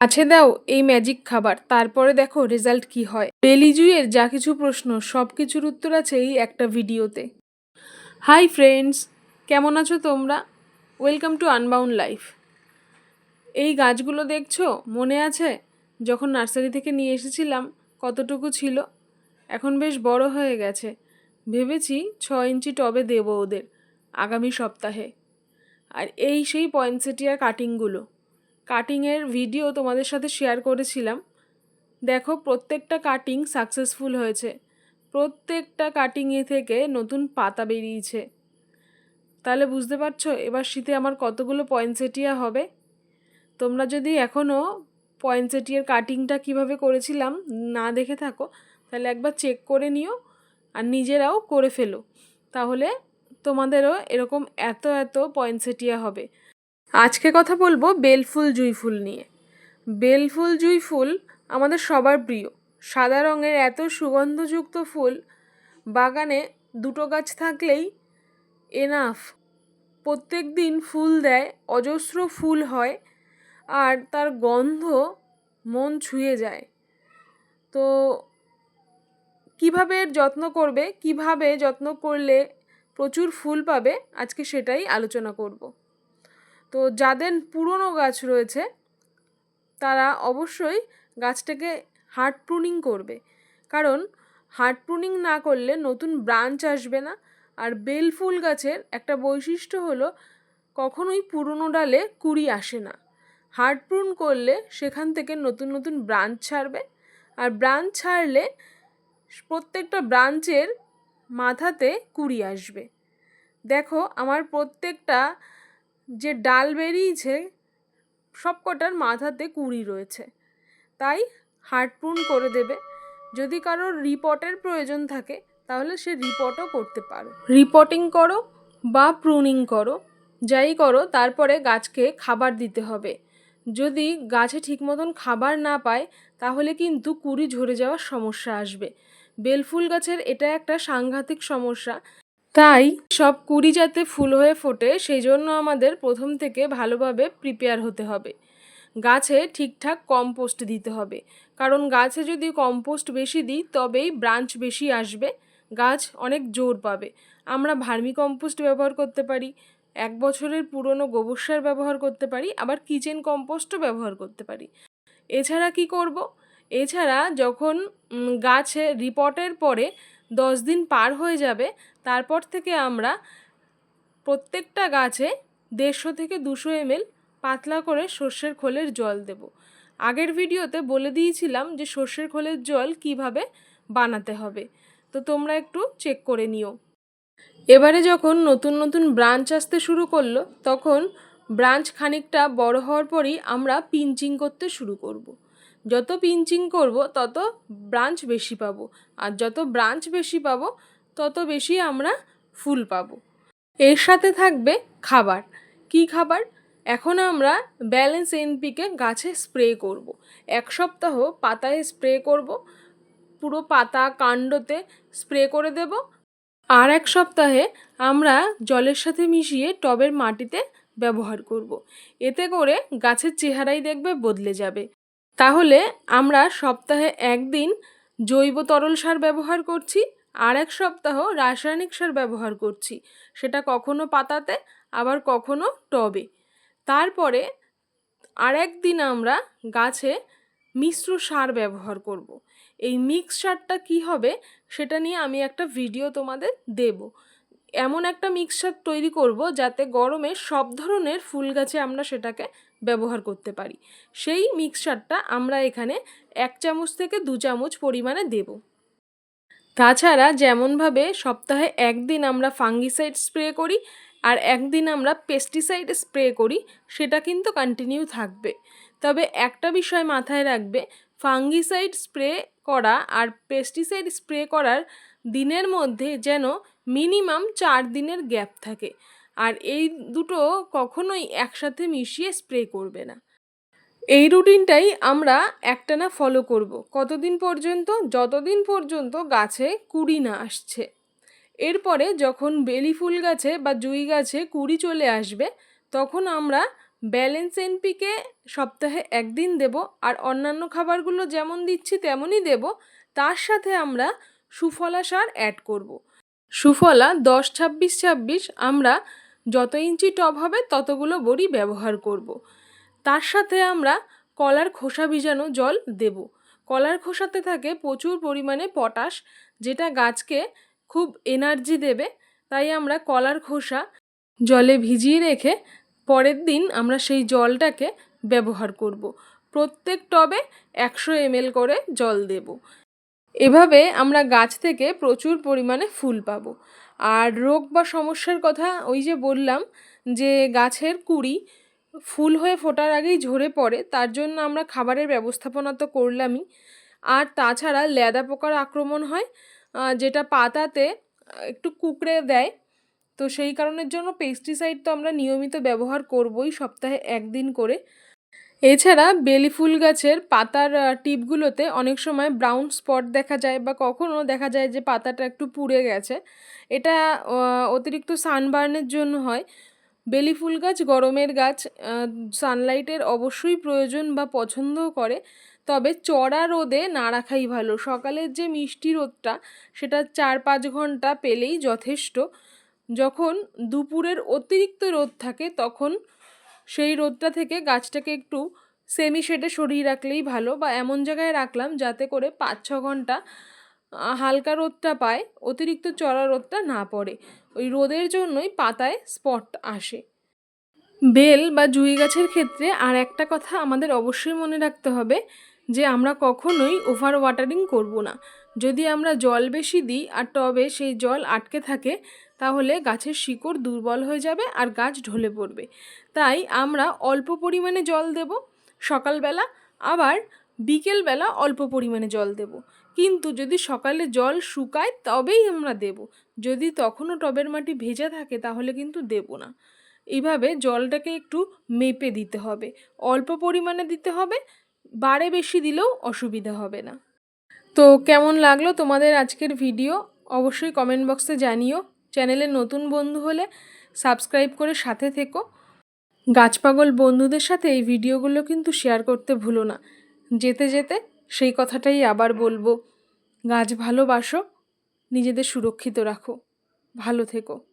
আছে দাও এই ম্যাজিক খাবার, তারপরে দেখো রেজাল্ট কি হয়। বেলিজুইয়ের যা কিছু প্রশ্ন সব কিছুর উত্তর আছে এই একটা ভিডিওতে। হাই ফ্রেন্ডস কেমন আছো তোমরা? ওয়েলকাম টু আনবাউন্ড লাইফ এই গাছগুলো দেখছ? মনে আছে? যখন নার্সারি থেকে নিয়ে এসেছিলাম, কতটুকু ছিল? এখন বেশ বড় হয়ে গেছে। ভেবেছি ছ ইঞ্চি টবে দেবো ওদের আগামী সপ্তাহে। আর এই সেই পয়েন্টসেটিয়ার কাটিংগুলো কাটিংয়ের ভিডিও তোমাদের সাথে শেয়ার করেছিলাম। দেখো, প্রত্যেকটা কাটিং সাকসেসফুল হয়েছে। প্রত্যেকটা কাটিংয়ে থেকে নতুন পাতা বেরিয়েছে। তাহলে বুঝতে পারছ, এবার শীতে আমার কতগুলো পয়েন্টসেটিয়া হবে? তোমরা যদি এখনও পয়েন্টসেটিয়ার কাটিংটা কীভাবে করেছিলাম না দেখে থাকো, তাহলে একবার চেক করে নিও আর নিজেরাও করে ফেলো। তাহলে তোমাদেরও এরকম এত এত পয়েন্টসেটিয়া হবে। আজকে কথা বলব বেলফুল জুঁই ফুল নিয়ে। বেলফুল জুঁই ফুল আমাদের সবার প্রিয়। সাদা রঙের এত সুগন্ধযুক্ত ফুল, বাগানে দুটো গাছ থাকলেই এনাফ প্রত্যেক দিন ফুল দেয়, অজস্র ফুল হয় আর তার গন্ধ মন ছুঁয়ে যায়। তো কীভাবে এর যত্ন করবে, কীভাবে যত্ন করলে প্রচুর ফুল পাবে, আজকে সেটাই আলোচনা করব। তো যাদের পুরনো গাছ রয়েছে, তারা অবশ্যই গাছটাকে হার্ড প্রুনিং করবে। কারণ হার্ড প্রুনিং না করলে নতুন ব্রাঞ্চ আসবে না। আর বেল ফুল গাছের একটা বৈশিষ্ট্য হলো, কখনোই পুরনো ডালে কুড়ি আসে না। হার্ড প্রুন করলে সেখান থেকে নতুন নতুন ব্রাঞ্চ ছাড়বে। আর ব্রাঞ্চ ছাড়লে প্রত্যেকটা ব্রাঞ্চের মাথাতে কুড়ি আসবে। দেখো, আমার প্রত্যেকটা যে ডাল বেরিয়েছে, সবকটার মাথাতে কুড়ি রয়েছে। তাই হার্ড প্রুন করে দেবে। যদি কারোর রিপোর্টের প্রয়োজন থাকে, তাহলে সে রিপোর্টও করতে পারো। রিপোর্টিং করো বা প্রুনিং করো, যাই করো, তারপরে গাছকে খাবার দিতে হবে। যদি গাছে ঠিক মতন খাবার না পায়, তাহলে কিন্তু কুড়ি ঝরে যাওয়ার সমস্যা আসবে। বেলফুল গাছের এটা একটা সাংঘাতিক সমস্যা। তাই সব কুড়ি যাতে ফুল হয়ে ফোটে সেই জন্য আমাদের প্রথম থেকে ভালোভাবে প্রিপেয়ার হতে হবে। গাছে ঠিকঠাক কম্পোস্ট দিতে হবে। কারণ গাছে যদি কম্পোস্ট বেশি দিই, তবেই ব্রাঞ্চ বেশি আসবে, গাছ অনেক জোর পাবে। আমরা ভার্মি কম্পোস্ট ব্যবহার করতে পারি, এক বছরের পুরনো গোবর সার ব্যবহার করতে পারি, আবার কিচেন কম্পোস্টও ব্যবহার করতে পারি। এছাড়া কি করব? এছাড়া যখন গাছে রিপোর্টের পরে দশ দিন পার হয়ে যাবে, তারপর থেকে আমরা প্রত্যেকটা গাছে দেড়শো থেকে দুশো এমএল পাতলা করে সর্ষের খোলের জল দেব আগের ভিডিওতে বলে দিয়েছিলাম যে সর্ষের খোলের জল কীভাবে বানাতে হবে, তো তোমরা একটু চেক করে নিও এবারে যখন নতুন নতুন ব্রাঞ্চ আসতে শুরু করল, তখন ব্রাঞ্চ খানিকটা বড় হওয়ার পরই আমরা পিঞ্চিং করতে শুরু করব। যত পিঞ্চিং করব, তত ব্রাঞ্চ বেশি পাবো। আর যত ব্রাঞ্চ বেশি পাবো, তত বেশি আমরা ফুল পাবো। এর সাথে থাকবে খাবার। কি খাবার? এখন আমরা ব্যালেন্স এনপিকে গাছে স্প্রে করব। এক সপ্তাহ পাতায় স্প্রে করব, পুরো পাতা কাণ্ডতে স্প্রে করে দেব। আর এক সপ্তাহে আমরা জলের সাথে মিশিয়ে টবের মাটিতে ব্যবহার করব। এতে করে গাছের চেহারাই দেখবে বদলে যাবে। তাহলে আমরা সপ্তাহে একদিন জৈব তরল সার ব্যবহার করছি আর এক সপ্তাহ রাসায়নিক সার ব্যবহার করছি। সেটা কখনো পাতাতে, আবার কখনো টবে। তারপরে আর একদিন আমরা গাছে মিশ্র সার ব্যবহার করব। এই মিক্স সারটা কী হবে সেটা নিয়ে আমি একটা ভিডিও তোমাদের দেব। এমন একটা মিক্সচার তৈরি করব যাতে গরমে সব ধরনের ফুল গাছে আমরা সেটাকে ব্যবহার করতে পারি। সেই মিক্সচারটা আমরা এখানে এক চামচ থেকে দু চামচ পরিমাণে দেব। তাছাড়া যেমনভাবে সপ্তাহে একদিন আমরা ফাঙ্গিসাইড স্প্রে করি আর একদিন আমরা পেস্টিসাইড স্প্রে করি, সেটা কিন্তু কন্টিনিউ থাকবে। তবে একটা বিষয় মাথায় রাখবে ফাঙ্গিসাইড স্প্রে করা আর পেস্টিসাইড স্প্রে করার দিনের মধ্যে যেন মিনিমাম চার দিনের গ্যাপ থাকে। আর এই দুটো কখনোই একসাথে মিশিয়ে স্প্রে করবে না। এই রুটিনটাই আমরা একটানা ফলো করব। কতদিন পর্যন্ত? যতদিন পর্যন্ত গাছে কুড়ি না আসছে। এরপরে যখন বেলি ফুল গাছে বা জুই গাছে কুড়ি চলে আসবে, তখন আমরা ব্যালেন্স এনপিকে সপ্তাহে একদিন দেব আর অন্যান্য খাবারগুলো যেমন দিচ্ছি তেমনই দেব। তার সাথে আমরা সুফলা সার অ্যাড করব। সুফলা দশ ছাব্বিশ ছাব্বিশ আমরা যত ইঞ্চি টব হবে ততগুলো বড়ি ব্যবহার করব। তার সাথে আমরা কলার খোসা ভিজানো জল দেব কলার খোসাতে থাকে প্রচুর পরিমাণে পটাশ, যেটা গাছকে খুব এনার্জি দেবে তাই আমরা কলার খোসা জলে ভিজিয়ে রেখে পরের দিন আমরা সেই জলটাকে ব্যবহার করব। প্রত্যেক টবে একশো এমএল করে জল দেব এভাবে আমরা গাছ থেকে প্রচুর পরিমাণে ফুল পাবো আর রোগ বা সমস্যার কথা ওই যে বললাম যে গাছের কুড়ি ফুল হয়ে ফোটার আগেই ঝরে পড়ে, তার জন্য আমরা খাবারের ব্যবস্থাপনা তো করলামই। আর তাছাড়া ল্যাদা পোকার আক্রমণ হয় যেটা পাতাতে একটু কুকড়ে দেয়। তো সেই কারণের জন্য পেস্টিসাইড তো আমরা নিয়মিত ব্যবহার করবই সপ্তাহে একদিন করে। এছাড়া বেলি ফুল গাছের পাতার টিপগুলোতে অনেক সময় ব্রাউন স্পট দেখা যায় বা কখনও দেখা যায় যে পাতাটা একটু পুড়ে গেছে। এটা অতিরিক্ত সানবার্নের জন্য হয়। বেলি ফুল গাছ গরমের গাছ সানলাইটের অবশ্যই প্রয়োজন বা পছন্দও করে। তবে চড়া রোদে না রাখাই ভালো। সকালের যে মিষ্টি রোদটা, সেটা চার পাঁচ ঘণ্টা পেলেই যথেষ্ট। যখন দুপুরের অতিরিক্ত রোদ থাকে, তখন সেই রোদটা থেকে গাছটাকে একটু সেমি শেডে সরিয়ে রাখলেই ভালো বা এমন জায়গায় রাখলাম যাতে করে পাঁচ, ছ ঘণ্টা হালকা রোদটা পায়, অতিরিক্ত চড়া রোদটা না পড়ে। ওই রোদের জন্যই পাতায় স্পট আসে। বেল বা জুই গাছের ক্ষেত্রে আর একটা কথা আমাদের অবশ্যই মনে রাখতে হবে যে আমরা কখনোই ওভার ওয়াটারিং করব না। যদি আমরা জল বেশি দিই আর টবে সেই জল আটকে থাকে তাহলে গাছের শিকড় দুর্বল হয়ে যাবে আর গাছ ঢলে পড়বে। তাই আমরা অল্প পরিমাণে জল দেব, সকালবেলা আবার বিকেলবেলা অল্প পরিমাণে জল দেব। কিন্তু যদি সকালে জল শুকায় তবেই আমরা দেব। যদি তখনও টবের মাটি ভেজা থাকে তাহলে কিন্তু দেব না। এইভাবে জলটাকে একটু মেপে দিতে হবে। অল্প পরিমাণে দিতে হবে, বারে বেশি দিলেও অসুবিধা হবে না। তো কেমন লাগল তোমাদের আজকের ভিডিও? অবশ্যই কমেন্ট বক্সে জানিও। চ্যানেলে নতুন বন্ধু হলে সাবস্ক্রাইব করে সাথে থেকো। গাছপাগল বন্ধুদের সাথে এই ভিডিওগুলো কিন্তু শেয়ার করতে ভুলো না। যেতে যেতে সেই কথাটাই আবার বলব। গাছ ভালোবাসো, নিজেদের সুরক্ষিত রাখো। ভালো থেকো।